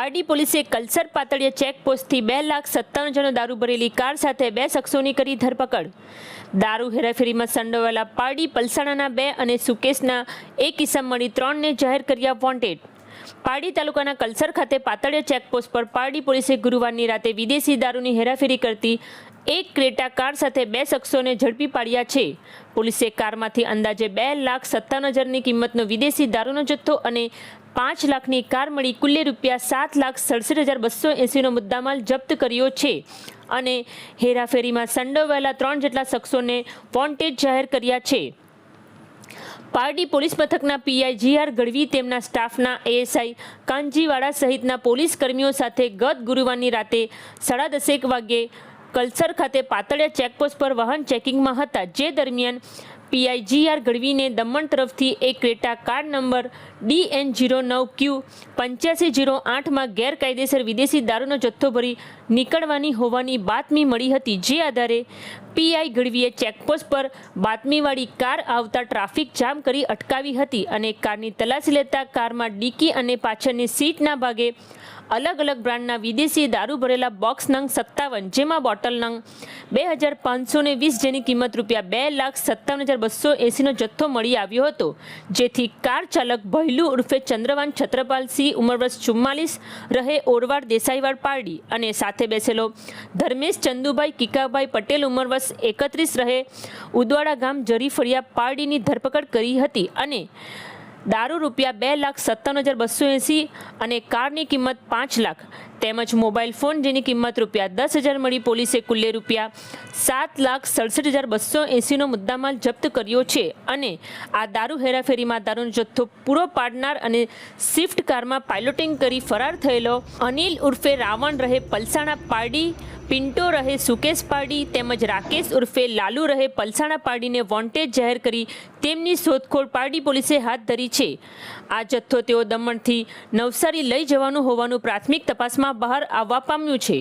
પારડી પોલીસે કલસર પાતળિયા ચેકપોસ્ટથી બે લાખ સત્તાણું જણનો દારૂ ભરેલી કાર સાથે બે શખ્સોની કરી ધરપકડ. દારૂ હેરાફેરીમાં સંડોવાયેલા પારડી, પલસાણાના બે અને સુકેશના એક ઇસમ મળી ત્રણને જાહેર કર્યા વોન્ટેડ. પારડી તાલુકાના કલસર ખાતે પાતળિયા ચેકપોસ્ટ પર પારડી પોલીસે ગુરુવારની રાતે વિદેશી દારૂની હેરાફેરી કરતી એક ક્રેટા કાર સાથે બે શખ્સોને ઝડપી પાડ્યા છે. પોલીસે કારમાંથી અંદાજે બે લાખ સત્તાવન હજારની કિંમતનો વિદેશી દારૂનો જથ્થો અને પાંચ લાખની કાર મળી કુલ્લે રૂપિયા સાત લાખ સડસઠ હજાર બસો એંસીનો મુદ્દામાલ જપ્ત કર્યો છે. અને હેરાફેરીમાં સંડોવાયેલા ત્રણ જેટલા શખ્સોને વોન્ટેડ જાહેર કર્યા છે. પારડી પોલીસ મથકના પીઆઈ જીઆર ગઢવી તેમના સ્ટાફના એએસઆઈ કાંજીવાડા સહિતના પોલીસ કર્મીઓ સાથે ગત ગુરુવારની રાતે સાડા દસેક વાગ્યે કલસર ખાતે પાતળિયા ચેકપોસ્ટ પર વાહન ચેકિંગમાં હતા. જે દરમિયાન પીઆઈ જીઆર ગઢવીને દમણ તરફથી એક Creta car number D N zero નવ ક્યુ પંચ્યાસી જીરો આઠમાં ગેરકાયદેસર વિદેશી દારૂનો જથ્થો ભરી નીકળવાની હોવાની બાતમી મળી હતી. જે આધારે પીઆઈ ગઢવીએ ચેકપોસ્ટ પર બાતમીવાળી કાર આવતા ટ્રાફિક જામ કરી અટકાવી હતી અને કારની તલાશી લેતા કારમાં ડીકી અને પાછળની સીટના ભાગે અલગ અલગ બ્રાન્ડના વિદેશી દારૂ ભરેલા બોક્સ નંગ સત્તાવન, જેમાં બોટલ નંગ બે હજાર પાંચસો ને વીસ જેની કિંમત રૂપિયા બે લાખ સત્તાવન હજાર બસો એંસીનો જથ્થો મળી આવ્યો હતો. જેથી કાર ચાલક ભૈલુ ઉર્ફે ચંદ્રવાન છત્રપાલસિંહ ઉંમર વર્ષ ચુમ્માલીસ, રહે ઓરવાડ દેસાઈવાડ પારડી અને સાથે બેસેલો ધર્મેશ ચંદુભાઈ કિકાભાઈ પટેલ ઉંમર વર્ષ એકત્રીસ, રહે ઉદવાડા ગામ જરી ફળિયા પારડીની ધરપકડ કરી હતી અને દારૂ રૂપિયા બે લાખ સત્તાવન હજાર બસો એંસી અને કારની કિંમત પાંચ લાખ. તેમજ મોબાઈલ ફોન જેની કિંમત રૂપિયા દસ હજાર મળી પોલીસે કુલ્લે રૂપિયા સાત લાખ સડસઠ હજાર બસો એંસીનો મુદ્દામાલ જપ્ત કર્યો છે. અને આ દારૂ હેરાફેરીમાં દારૂનો જથ્થો પૂરો પાડનાર અને સ્વિફ્ટ કારમાં પાયલોટિંગ કરી ફરાર થયેલો અનિલ ઉર્ફે રાવણ રહે પલસાણા પારડી પિન્ટો રહે સુકેશ પારડી તેમજ રાકેશ ઉર્ફે લાલુ રહે પલસાણા પાડીને વોન્ટેડ જાહેર કરી તેમની શોધખોળ પારડી પોલીસે હાથ ધરી છે. આ જથ્થો તેઓ દમણથી નવસારી લઈ જવાનું હોવાનું પ્રાથમિક તપાસમાં બહાર આવવા પામ્યું છે.